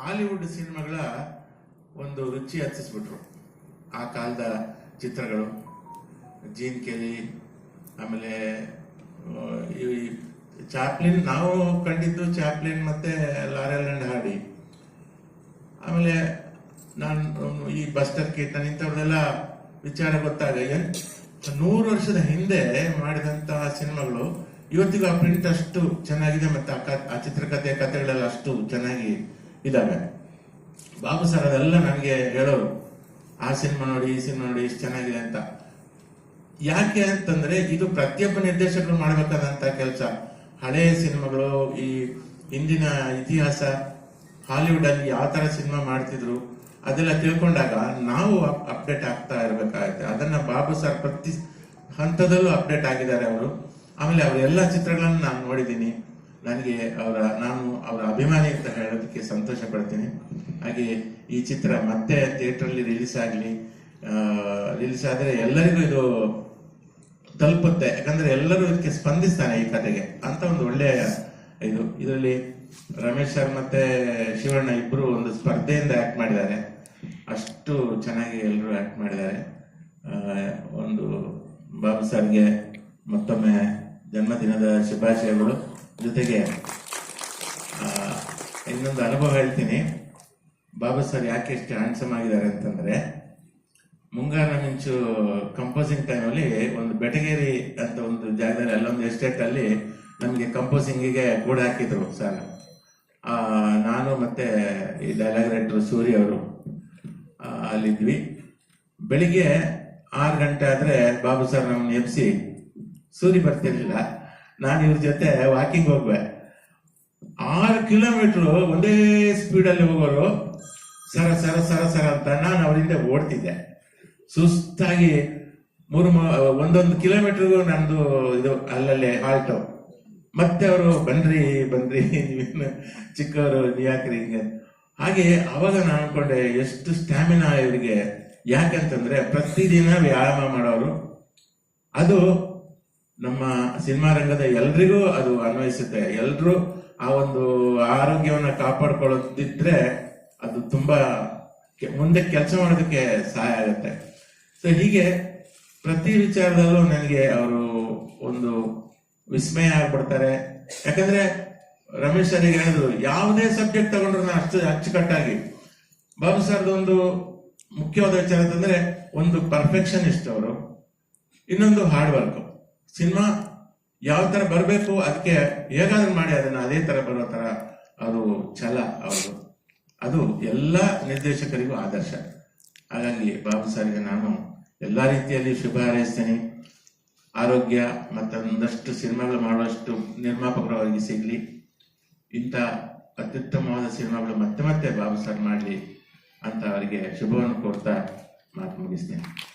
Hollywood ಸಿನಿಮಾಗಳ ಒಂದು ರುಚಿ ಹಚ್ಚಿಸ್ಬಿಟ್ರು. ಆ ಕಾಲದ ಚಿತ್ರಗಳು ಜೀನ್ ಕೆಲಿ ಆಮೇಲೆ ಈ ಚಾಪ್ಲಿನ್ ನಾವು ಕಂಡಿದ್ದು ಚಾಪ್ಲಿನ್ ಮತ್ತೆ ಲಾರೆಲ್ ಅಂಡ್ ಹಾಡಿ ಆಮೇಲೆ ನಾನು ಈ ಬಸ್ಟರ್ ಕೀರ್ತನ ಇಂಥವ್ರದೆಲ್ಲ ವಿಚಾರ ಗೊತ್ತಾಗ ನೂರು ವರ್ಷದ ಹಿಂದೆ ಮಾಡಿದಂತಹ ಸಿನಿಮಾಗಳು ಇವತ್ತಿಗೂ ಆ ಪ್ರಿಂಟ್ ಅಷ್ಟು ಚೆನ್ನಾಗಿದೆ ಮತ್ತೆ ಆ ಚಿತ್ರಕಥೆ ಕಥೆಗಳೆಲ್ಲ ಅಷ್ಟು ಚೆನ್ನಾಗಿ ಇದಾವೆ ಬಾಬು ಸರ್ ಅದೆಲ್ಲ ನನಗೆ ಹೇಳೋರು. ಆ ಸಿನಿಮಾ ನೋಡಿ, ಈ ಸಿನಿಮಾ ನೋಡಿ, ಇಷ್ಟು ಚೆನ್ನಾಗಿದೆ ಅಂತ. ಯಾಕೆ ಅಂತಂದ್ರೆ ಇದು ಪ್ರತಿಯೊಬ್ಬ ನಿರ್ದೇಶಕರು ಮಾಡಬೇಕಾದಂತ ಕೆಲಸ. ಹಳೆಯ ಸಿನಿಮಾಗಳು, ಈ ಹಿಂದಿನ ಇತಿಹಾಸ, ಹಾಲಿವುಡ್ ಅಲ್ಲಿ ಯಾವ ತರ ಸಿನಿಮಾ ಮಾಡ್ತಿದ್ರು, ಅದೆಲ್ಲ ತಿಳ್ಕೊಂಡಾಗ ನಾವು ಅಪ್ಡೇಟ್ ಆಗ್ತಾ ಇರ್ಬೇಕಾಗತ್ತೆ. ಅದನ್ನ ಬಾಬು ಸರ್ ಪ್ರತಿ ಹಂತದಲ್ಲೂ ಅಪ್ಡೇಟ್ ಆಗಿದ್ದಾರೆ ಅವರು. ಆಮೇಲೆ ಅವರೆಲ್ಲ ಚಿತ್ರಗಳನ್ನು ನಾನು ನೋಡಿದ್ದೀನಿ. ನನಗೆ ಅವರ, ನಾನು ಅವರ ಅಭಿಮಾನಿ ಅಂತ ಹೇಳೋದಕ್ಕೆ ಸಂತೋಷ ಪಡ್ತೀನಿ ಹಾಗೆ ಈ ಚಿತ್ರ ಮತ್ತೆ ಥಿಯೇಟರ್ ಅಲ್ಲಿ ರಿಲೀಸ್ ಆಗಲಿ ರಿಲೀಸ್ ಆದರೆ ಎಲ್ಲರಿಗೂ ಇದು ತಲುಪುತ್ತೆ. ಯಾಕಂದ್ರೆ ಎಲ್ಲರೂ ಇದಕ್ಕೆ ಸ್ಪಂದಿಸ್ತಾನೆ ಈ ಕತೆಗೆ. ಅಂತ ಒಂದು ಒಳ್ಳೆಯ ಇದು. ಇದರಲ್ಲಿ ರಮೇಶ್ ಸರ್ ಮತ್ತೆ ಶಿವಣ್ಣ ಇಬ್ಬರು ಒಂದು ಸ್ಪರ್ಧೆಯಿಂದ ಆಕ್ಟ್ ಮಾಡಿದ್ದಾರೆ. ಅಷ್ಟು ಚೆನ್ನಾಗಿ ಎಲ್ಲರೂ ಆಕ್ಟ್ ಮಾಡಿದ್ದಾರೆ. ಒಂದು ಬಾಬು ಸರ್ಗೆ ಮತ್ತೊಮ್ಮೆ ಜನ್ಮದಿನದ ಶುಭಾಶಯಗಳು. ಜೊತೆಗೆ ಇನ್ನೊಂದು ಅನುಭವ ಹೇಳ್ತೀನಿ. ಬಾಬಾ ಸರ್ ಯಾಕೆ ಇಷ್ಟು ಹ್ಯಾಂಡ್ಸಮ್ ಆಗಿದ್ದಾರೆ ಅಂತಂದ್ರೆ, ಮುಂಗಾರ ಮಿಂಚು ಕಂಪೋಸಿಂಗ್ ಟೈಮಲ್ಲಿ ಒಂದು ಬೆಟಗೇರಿ ಅಂತ ಒಂದು ಜಾಗದಲ್ಲಿ, ಅಲ್ಲೊಂದು ಎಸ್ಟೇಟ್ ಅಲ್ಲಿ ನಮಗೆ ಕಂಪೋಸಿಂಗಿಗೆ ಕೂಡ ಹಾಕಿದ್ರು ಸರ್. ನಾನು ಮತ್ತೆ ಈ ಡೈಲಾಗ್ ರೈಟರ್ ಸೂರಿ ಅವರು ಅಲ್ಲಿದ್ವಿ. ಬೆಳಿಗ್ಗೆ ಆರು ಗಂಟೆ ಆದ್ರೆ ಬಾಬು ಸರ್ ನಮ್ಮನ್ನ ಎಬ್ಸಿ, ಸೂರಿ ಬರ್ತಿರ್ಲಿಲ್ಲ. ನಾನು ಇವ್ರ ಜೊತೆ ವಾಕಿಂಗ್ ಹೋಗ್ಬೆ ಆರು ಕಿಲೋಮೀಟರ್ ಒಂದೇ ಸ್ಪೀಡಲ್ಲಿ ಹೋಗೋರು, ಸರ ಸರ ಸರ ಸರ ಅಂತ ನಾನು ಅವರಿಂದ ಓಡ್ತಿದ್ದೆ. ಸುಸ್ತಾಗಿ ಮೂರು ಒಂದೊಂದು ಕಿಲೋಮೀಟ್ರಿಗೂ ನಂದು ಇದು, ಅಲ್ಲಲ್ಲೇ ಹಾಲ್ಟು ಮತ್ತೆ ಅವರು, ಬನ್ರಿ ಬನ್ರಿ, ನೀವೇನು ಚಿಕ್ಕವರು ನೀವ್ಯಾಕ್ರಿ ಹಿಂಗೆ? ಹಾಗೆ ಅವಾಗ ನಾನು ಅನ್ಕೊಂಡೆ, ಎಷ್ಟು ಸ್ಟ್ಯಾಮಿನಾ ಇವರಿಗೆ. ಯಾಕಂತಂದ್ರೆ ಪ್ರತಿದಿನ ವ್ಯಾಯಾಮ ಮಾಡೋರು. ಅದು ನಮ್ಮ ಸಿನಿಮಾ ರಂಗದ ಎಲ್ರಿಗೂ ಅದು ಅನ್ವಯಿಸುತ್ತೆ. ಎಲ್ಲರೂ ಆ ಒಂದು ಆರೋಗ್ಯವನ್ನ ಕಾಪಾಡ್ಕೊಳ್ಳೋದಿದ್ರೆ ಅದು ತುಂಬಾ ಮುಂದೆ ಕೆಲಸ ಮಾಡೋದಕ್ಕೆ ಸಹಾಯ ಆಗುತ್ತೆ. ಸೊ ಹೀಗೆ ಪ್ರತಿ ವಿಚಾರದಲ್ಲೂ ನನಗೆ ಅವರು ಒಂದು ವಿಸ್ಮಯ ಆಗ್ಬಿಡ್ತಾರೆ. ಯಾಕಂದ್ರೆ ರಮೇಶ್ ಸರಿಗೆ ಹೇಳಿದ್ರು ಯಾವುದೇ ಸಬ್ಜೆಕ್ಟ್ ತಗೊಂಡ್ರು ನಾನು ಅಷ್ಟು ಅಚ್ಚುಕಟ್ಟಾಗಿ. ಬಾಬು ಸರ್ದು ಒಂದು ಮುಖ್ಯವಾದ ವಿಚಾರ ಅಂತಂದ್ರೆ, ಒಂದು ಪರ್ಫೆಕ್ಷನಿಸ್ಟ್ ಅವರು, ಇನ್ನೊಂದು ಹಾರ್ಡ್ ವರ್ಕ್. ಸಿನಿಮಾ ಯಾವ ತರ ಬರಬೇಕು, ಅದಕ್ಕೆ ಹೇಗಾದ್ರೂ ಮಾಡಿ, ಅದನ್ನ ಅದೇ ತರ ಬರೋ ತರ ಅದು ಛಲ ಅವರು ಅದು ಎಲ್ಲ ನಿರ್ದೇಶಕರಿಗೂ ಆದರ್ಶ. ಹಾಗಾಗಿ ಬಾಬು ಸಾರಿಗೆ ನಾನು ಎಲ್ಲ ರೀತಿಯಲ್ಲಿ ಶುಭ ಹಾರೈಸ್ತೇನೆ. ಆರೋಗ್ಯ ಮತ್ತೊಂದಷ್ಟು ಸಿನಿಮಾಗಳು ಮಾಡುವಷ್ಟು ನಿರ್ಮಾಪಕರವಾಗಿ ಅವರಿಗೆ ಸಿಗ್ಲಿ. ಇಂಥ ಅತ್ಯುತ್ತಮವಾದ ಸಿನಿಮಾಗಳು ಮತ್ತೆ ಮತ್ತೆ ಬಾಬು ಸರ್ ಮಾಡಲಿ ಅಂತ ಅವರಿಗೆ ಶುಭವನ್ನು ಕೊಡ್ತಾ ಮಾತು ಮುಗಿಸ್ತೇನೆ.